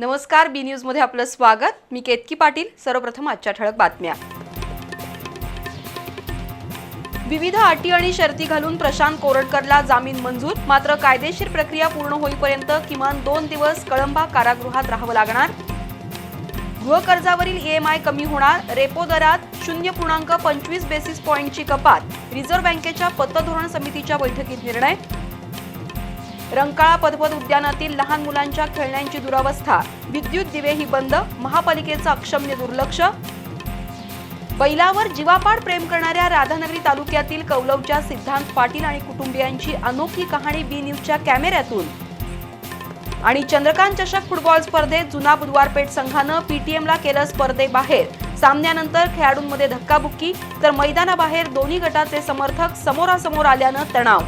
नमस्कार बी न्यूजमध्ये आपलं स्वागत. मी केतकी पाटील. सर्वप्रथम आजच्या ठळक बातम्या. विविध अटी आणि शर्ती घालून प्रशांत कोरटकरला जामीन मंजूर. मात्र कायदेशीर प्रक्रिया पूर्ण होईपर्यंत किमान दोन दिवस कळंबा कारागृहात राहावं लागणार. गृहकर्जावरील ईएमआय कमी होणार. रेपो दरात शून्य पूर्णांक पंचवीस बेसिस पॉईंटची कपात. रिझर्व्ह बँकेच्या पतधोरण समितीच्या बैठकीत निर्णय. रंकाळा पदपद उद्यानातील लहान मुलांच्या खेळण्यांची दुरावस्था. विद्युत दिवेही बंद महापालिकेचं अक्षम्य दुर्लक्ष. बैलावर जीवापाड प्रेम करणाऱ्या राधानगरी तालुक्यातील कौलवच्या सिद्धांत पाटील आणि कुटुंबियांची अनोखी कहाणी बी न्यूजच्या कॅमेऱ्यातून. आणि चंद्रकांत चषक फुटबॉल स्पर्धेत जुना बुधवारपेठ संघानं पीटीएमला केलं स्पर्धेबाहेर सामन्यानंतर खेळाडूंमध्ये धक्काबुक्की तर मैदानाबाहेर दोन्ही गटाचे समर्थक समोरासमोर आल्यानं तणाव.